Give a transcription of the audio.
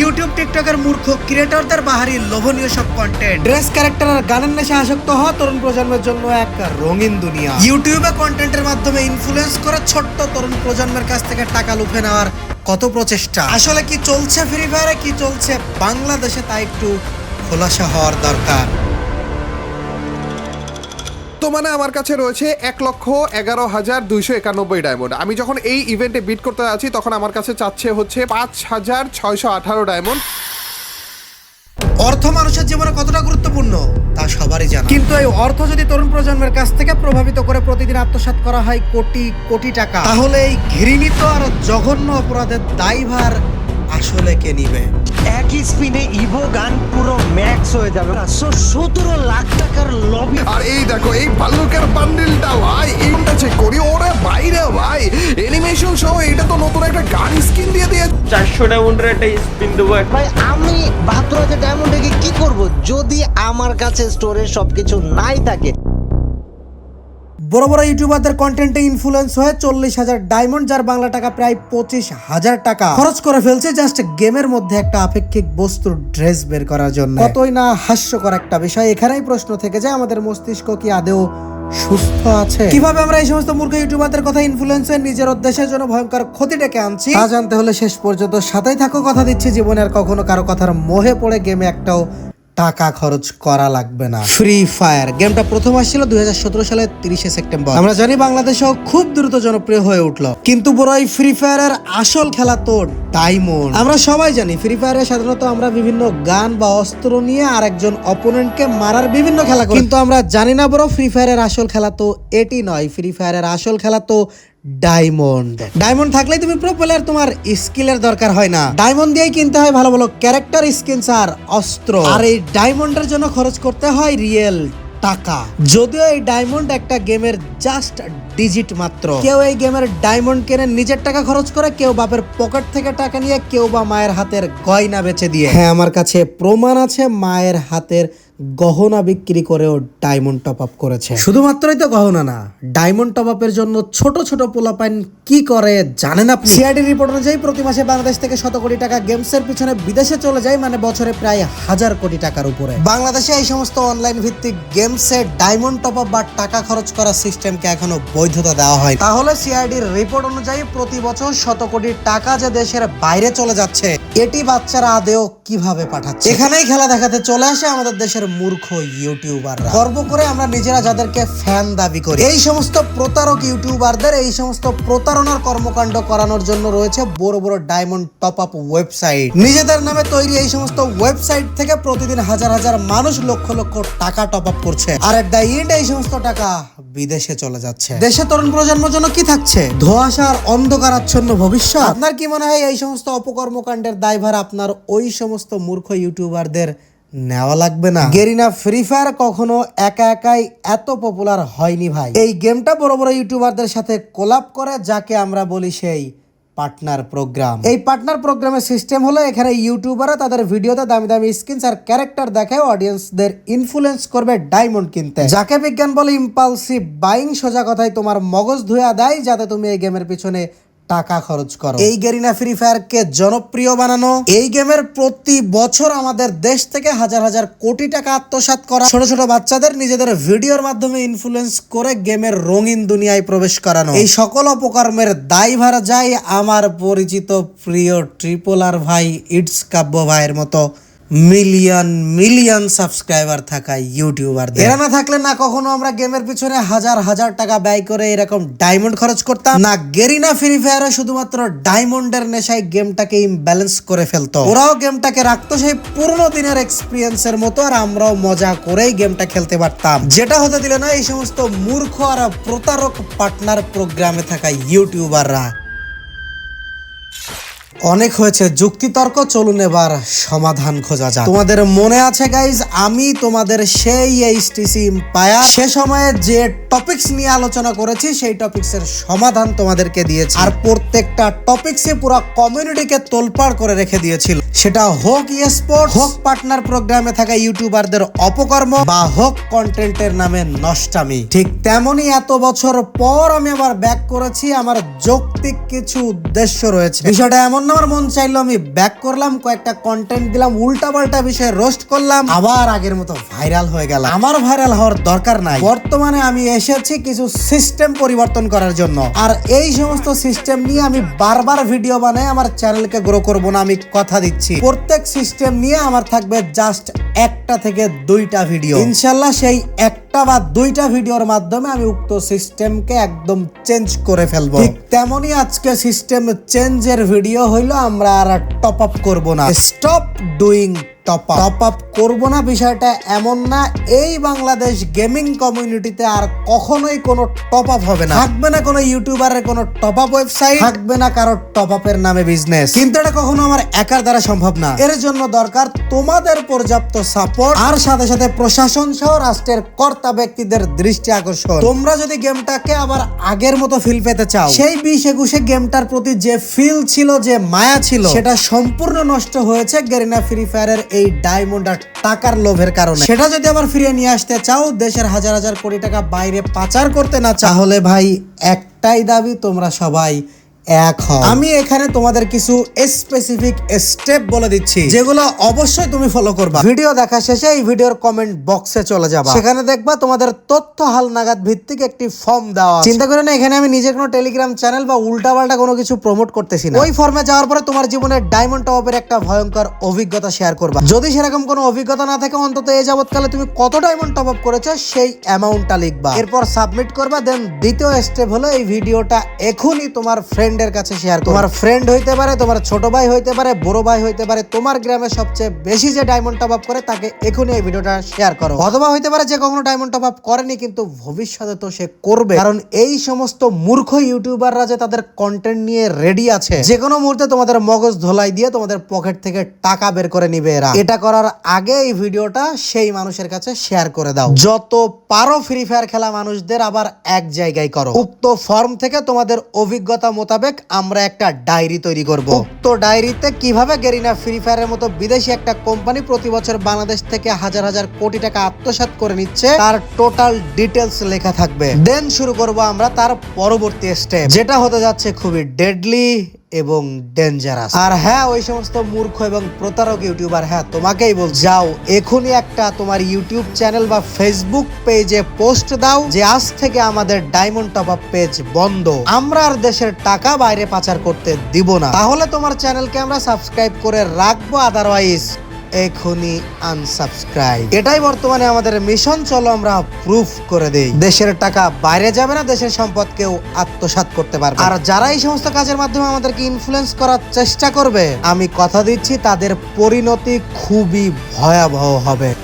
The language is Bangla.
ইউটিউব টিকটকের মূর্খ ক্রিয়েটরদের বাহারি লোভনীয় সব কন্টেন্ট ড্রেস ক্যারেক্টার আর গানের নেশা আসক্ত হওয়া তরুণ প্রজন্মের জন্য এক রঙিন দুনিয়া। ইউটিউবে কন্টেন্টের মাধ্যমে ইনফ্লুয়েন্স করে ছোট্ট তরুণ প্রজন্মের কাছ থেকে টাকা লুফে নেওয়ার কত প্রচেষ্টা? আসলে কি চলছে ফ্রি ফায়ারে কি চলছে বাংলাদেশে তা একটু খোলাসা হওয়ার দরকার। তো মানে আমার কাছে রয়েছে এক লক্ষ এগারো হাজার দুইশো একানব্বই ডায়মন্ড আমি যখন এই ইভেন্টে বিট করতে যাচ্ছি তখন আমার কাছে চাচ্ছে হচ্ছে পাঁচ হাজার ছয়শো আঠারো ডায়মন্ড অর্থ মানুষের জীবনে কতটা গুরুত্বপূর্ণ তা সবারই জানা। কিন্তু এই অর্থ যদি তরুণ প্রজন্মের কাছ থেকে প্রভাবিত করে প্রতিদিন আত্মসাৎ করা হয় কোটি কোটি টাকা তাহলে এই ঘৃণিত আর জঘন্য অপরাধের দায়ভার আসলে কে নিবে? একই স্পিনে ইভো গান পুরো ম্যাক্স হয়ে যাবে। সতেরো লাখ টাকার লবি আর এই দেখো এই ভাল্লুকের বান্ডিলটা ভাই এইটা চেক করি। ওরে বাইরে ভাই অ্যানিমেশন সহ এটা তো নতুন একটা গান স্কিন দিয়ে দিয়ে চারশো ডায়মন্ডের একটা স্পিন দেবো ভাই আমি বাহাত্তর হাজার ডায়মন্ডে কি করব? যদি আমার কাছে স্টোরে সবকিছু নাই থাকে বড় বড় ইউটিউবারদের কন্টেন্টে ইনফ্লুয়েন্স হয়ে চল্লিশ হাজার ডায়মন্ড যার বাংলা টাকা প্রায় পঁচিশ হাজার টাকা। খরচ করে ফেলছে জাস্ট গেমের মধ্যে একটা আপেক্ষিক বস্তুর ড্রেস বের করার জন্য। কতই না হাস্যকর একটা বিষয়, এখানেই প্রশ্ন থেকে যায়, আমাদের মস্তিষ্ক কি আদেও সুস্থ আছে? কীভাবে আমরা এই সমস্ত মূর্খ ইউটিউবারদের কথা ইনফ্লুয়েন্সের নিজের উদ্দেশ্যের জন্য ভয়ঙ্কর ক্ষতি ডেকে আনছি, তা জানতে হলে শেষ পর্যন্ত সাথেই থাকো, কথা দিচ্ছি, জীবনে আর কখনো কারও কথার মোহে পড়ে গেমে একটাও টাকা খরচ করা লাগবে না। ফ্রি ফায়ার গেমটা প্রথম আসছিল দুই সালের তিরিশে সেপ্টেম্বর। আমরা জানি বাংলাদেশেও খুব দ্রুত জনপ্রিয় হয়ে উঠল। কিন্তু বড় এই ফ্রি ফায়ারের আসল খেলা তো ডায়মন্ড আমরা সবাই জানি ফ্রি ফায়ারে সাধারণত আমরা বিভিন্ন গান বা অস্ত্র নিয়ে আরেকজন অপোনেন্টকে মারার বিভিন্ন খেলা করি। কিন্তু আমরা জানি না বড় ফ্রি ফায়ারের আসল খেলা তো এটি নয়। ফ্রি ফায়ারের আসল খেলা তো ডায়মন্ড। ডায়মন্ড থাকলেই তুমি প্রো প্লেয়ার তোমার স্কিলের দরকার হয় না। ডায়মন্ড দিয়েই কিনতে হয় ভালো ভালো ক্যারেক্টার স্কিনস আর অস্ত্র। আর এই ডায়মন্ডের জন্য খরচ করতে হয় রিয়েল টাকা। যদিও এই ডায়মন্ড একটা গেমের জাস্ট ডিজিট মাত্র। কেউ এই গেমের ডায়মন্ড কেনে নিজের টাকা খরচ করে, কেউ বাপের পকেট থেকে টাকা নিয়ে, কেউ বা মায়ের হাতের গয়না বেচে দিয়ে। হ্যাঁ আমার কাছে প্রমাণ আছে মায়ের হাতের গহনা বিক্রি করেও ডায়মন্ড টপ আপ করেছে। শুধুমাত্রই তো গহনা না ডায়মন্ড টপ আপের জন্য ছোট ছোট পোলাপাইন কি করে জানেন আপনি? সিআইডি রিপোর্ট অনুযায়ী প্রতি মাসে বাংলাদেশ থেকে শত কোটি টাকা গেমসের পিছনে বিদেশে চলে যায় মানে বছরে প্রায় হাজার কোটি টাকার উপরে। বাংলাদেশে এই সমস্ত অনলাইন ভিত্তিক গেমসে ডায়মন্ড টপ আপ বা টাকা খরচ করার সিস্টেমকে এখনও বৈধতা দেওয়া হয় তাহলে সিআইডির রিপোর্ট অনুযায়ী প্রতি বছর শত কোটি টাকা যে দেশের বাইরে চলে যাচ্ছে এটি বাচ্চারা আদেও কীভাবে পাঠাচ্ছে? এখানেই খেলা দেখাতে চলে আসে আমাদের দেশের মূর্খ ইউটিউবাররা। গর্ব করে আমরা নিজেরা যাদেরকে ফ্যান দাবি করি, এই সমস্ত প্রতারক ইউটিউবারদের এই সমস্ত প্রতারণার কর্মকাণ্ড করানোর জন্য রয়েছে বড় বড় ডায়মন্ড টপ আপ ওয়েবসাইট নিজেদের নামে তৈরি এই সমস্ত ওয়েবসাইট থেকে প্রতিদিন হাজার হাজার মানুষ লক্ষ লক্ষ টাকা টপ আপ করছে। আর এট দ্য এন্ড এই সমস্ত টাকা বিদেশে চলে যাচ্ছে। দেশে তরুণ প্রজন্মের জন্য কি থাকছে? ধোঁয়াশার অন্ধকারাচ্ছন্ন ভবিষ্যৎ? আপনার কি মনে হয় এই সমস্ত অপকর্মকাণ্ডের দায়ভার আপনার ওই সমস্ত মূর্খ ইউটিউবারদের নেওয়া লাগবে না। গেরিনা ফ্রি ফায়ার কখনো একা একাই এত পপুলার হয়নি ভাই। এই গেমটা বড় বড় ইউটিউবারদের সাথে কোলাপ করে যাকে আমরা বলি সেই পার্টনার প্রোগ্রাম এই পার্টনার প্রোগ্রামের সিস্টেম হলো এখানে ইউটিউবাররা তাদের ভিডিওতে দামি দামি স্কিনস আর ক্যারেক্টার দেখে অডিয়েন্সদের ইনফ্লুয়েন্স করবে ডায়মন্ড কিনতে। যাকে বিজ্ঞান বলে ইম্পালসিভ বাইং সোজা কথায় তোমার মগজ ধুয়া দেয় যাতে তুমি এই গেমের পিছনে টাকা খরচ করো। এই গেরিনা ফ্রি ফায়ারকে জনপ্রিয় বানানো, এই গেমের প্রতি বছর আমাদের দেশ থেকে হাজার হাজার কোটি টাকা আত্মসাৎ করা, ছোট ছোট বাচ্চাদের নিজেদের ভিডিওর মাধ্যমে ইনফ্লুয়েন্স করে গেমের রঙিন দুনিয়ায় প্রবেশ করানো। এই সকল অপকর্মের দায়ভার যায় আমার পরিচিত প্রিয় ট্রিপল আর ভাই ইটস কাব্য ভাইয়ের মতো। মিলিয়ন মিলিয়ন সাবস্ক্রাইবার থাকা ইউটিউবার এরা না থাকলে না কখনো আমরা গেমের পিছনে হাজার হাজার টাকা ব্যয় করে এরকম ডায়মন্ড খরচ করতাম। না গেরিনা ফ্রি ফায়ারও শুধুমাত্র ডায়মন্ডের নেশায় গেমটাকে ইমব্যালেন্স করে ফেলতো। ওরাও গেমটাকে রাখতো সেই পুরনো দিনের এক্সপিরিয়েন্সের মতো আর আমরাও মজা করেই গেমটা খেলতে পারতাম। যেটা হতে দিল না এই সমস্ত মূর্খ আর প্রতারক পার্টনার প্রোগ্রামে থাকা ইউটিউবাররা। অনেক হয়েছে, যুক্তিতর্ক, চলুন এবার সমাধান খোঁজা যাক। তোমাদের মনে আছে গাইজ আমি তোমাদের সেই এইচটিসি পায়া সে সময়ে যে টপিকস নিয়ে আলোচনা করেছি, সেই টপিকস এর সমাধান তোমাদেরকে দিয়েছি। আর প্রত্যেকটা টপিকসে পুরো কমিউনিটিকে তোলপাড় করে রেখে দিয়েছিল। সেটা হোক স্পোর্ট হোক পার্টনার প্রোগ্রামে থাকা ইউটিউবারদের অপকর্ম, বা হোক কন্টেন্টের নামে নষ্টামি। ঠিক তেমনই এত বছর পর আমি আবার ব্যাক করেছি, আমার যৌক্তিক কিছু উদ্দেশ্য রয়েছে। বিষয়টা এমন না আমার মন চাইলো, আমি ব্যাক করলাম, কয়েকটা কন্টেন্ট দিলাম উল্টা পাল্টা বিষয়ে রোস্ট করলাম, আবার আগের মতো ভাইরাল হয়ে গেল আমার ভাইরাল হওয়ার দরকার নাই। বর্তমানে আমি এসেছি কিছু সিস্টেম পরিবর্তন করার জন্য। আর এই সমস্ত সিস্টেম নিয়ে আমি বারবার ভিডিও বানাই, আমার চ্যানেলকে গ্রো করব না, আমি কথা দিচ্ছি। প্রত্যেক সিস্টেম নিয়ে আমার থাকবে জাস্ট একটা থেকে দুইটা ভিডিও ইনশাল্লাহ সেই একটা বা দুইটা ভিডিওর মাধ্যমে আমি উক্ত সিস্টেমকে একদম চেঞ্জ করে ফেলব। ঠিক তেমনই আজকে সিস্টেম চেঞ্জের ভিডিও হইল আমরা আর টপ আপ করব না। Stop doing top up top up করব না বিষয়টা এমন না, এই বাংলাদেশ গেমিং কমিউনিটিতে আর কখনোই কোনো টপ আপ হবে না। থাকবে না কোনো ইউটিউবারের কোনো টপ আপ ওয়েবসাইট। থাকবে না কারও টপ আপের নামে বিজনেস কিন্তু এটা কখনো আমার একার দ্বারা সম্ভব না। এর জন্য দরকার তোমাদের পর্যাপ্ত সাপোর্ট আর সাথে সাথে প্রশাসন সহ রাষ্ট্রের কর্তা ব্যক্তিদের দৃষ্টি আকর্ষণ। তোমরা যদি গেমটাকে আবার আগের মতো ফিল পেতে চাও, সেই বিশ একুশে গেমটার প্রতি যে ফিল ছিল, যে মায়া ছিল, সেটা সম্পূর্ণ নষ্ট হয়েছে গেরিনা ফ্রি ফায়ারের এই ডায়মন্ড আর টাকার লোভের কারণে। সেটা যদি আবার ফিরিয়ে নিয়ে আসতে চাও দেশের হাজার হাজার কোটি টাকা বাইরে পাচার করতে না চাও, তাহলে ভাই একটাই দাবি তোমরা সবাই এক হও। আমি এখানে তোমাদের কিছু স্পেসিফিক স্টেপ বলে দিচ্ছি যেগুলো অবশ্যই তুমি ফলো করবা। ভিডিও দেখা শেষে এই ভিডিওর কমেন্ট বক্সে চলে যাবা। সেখানে দেখবা তোমাদের তথ্য হালনাগাদ ভিত্তিক একটি ফর্ম দেওয়া চিন্তা করে না এখানে আমি নিজের কোনো টেলিগ্রাম চ্যানেল বা উল্টাপাল্টা কোনো কিছু প্রমোট করতেছি না। ওই ফর্মে যাওয়ার পরে তোমার জীবনের ডায়মন্ড টপের একটা ভয়ঙ্কর অভিজ্ঞতা শেয়ার করবা। যদি সেরকম কোনো অভিজ্ঞতা না থাকে অন্তত এই যাবৎকালে তুমি কত ডায়মন্ড টপ আপ করেছ সেই অ্যামাউন্টটা লিখবা। এরপর সাবমিট করবা দেন দ্বিতীয় স্টেপ হলো এই ভিডিওটা এখনই তোমার ফ্রেন্ডের কাছে শেয়ার তোমার ফ্রেন্ড হইতে পারে, তোমার ছোট ভাই হইতে পারে, বড় ভাই হইতে পারে, তোমার গ্রামে সবচেয়ে বেশি যে ডায়মন্ড টপ আপ করে, তাকে এখনই এই ভিডিওটা শেয়ার করো। অথবা হইতে পারে যে কখনো ডায়মন্ড টপ আপ করেনি, কিন্তু ভবিষ্যতে তো সে করবে। কারণ এই সমস্ত মূর্খ ইউটিউবাররা যে তাদের কন্টেন্ট নিয়ে রেডি আছে যে কোনো মুহূর্তে তোমাদের মগজ ধোলাই দিয়ে তোমাদের পকেট থেকে টাকা বের করে নিবে এরা। এটা করার আগে এই ভিডিওটা সেই মানুষের কাছে শেয়ার করে দাও। যত পারো ফ্রি ফায়ার খেলা মানুষদের আবার এক জায়গায় করো। উক্ত ফর্ম থেকে তোমাদের অভিজ্ঞতা মোতাবেক আমরা একটা ডায়েরি তৈরি করব। তো ডায়েরিতে কীভাবে গেরিনা ফ্রি ফায়ারের মতো বিদেশি একটা কোম্পানি প্রতি বছর বাংলাদেশ থেকে হাজার হাজার কোটি টাকা আত্মসাত করে নিচ্ছে, তার টোটাল ডিটেলস লেখা থাকবে। দেন শুরু করব আমরা তার পরবর্তী স্টেপ যেটা হতে যাচ্ছে খুবই ডেডলি এবং ডেঞ্জারাস আর হ্যাঁ ওই সমস্ত মূর্খ এবং প্রতারক ইউটিউবার হ্যাঁ তোমাকেই বল যাও, এখনই একটা তোমার ইউটিউব চ্যানেল বা ফেসবুক পেজে পোস্ট দাও, যে আজ থেকে আমাদের ডায়মন্ড টপ আপ পেজ বন্ধ। আমরা আর দেশের টাকা বাইরে পাচার করতে দিব না। তাহলে তোমার চ্যানেলকে আমরা সাবস্ক্রাইব করে রাখব আদারওয়াইজ এখনই আনসাবস্ক্রাইব এটাই বর্তমানে আমাদের মিশন চলো আমরা প্রুফ করে দেই। দেশের টাকা বাইরে যাবে না, দেশের সম্পদ কেউ আত্মসাৎ করতে পারবে। আর যারা এই সমস্ত কাজের মাধ্যমে আমাদেরকে ইনফ্লুয়েন্স করার চেষ্টা করবে, আমি কথা দিচ্ছি, তাদের পরিণতি খুবই ভয়াবহ হবে।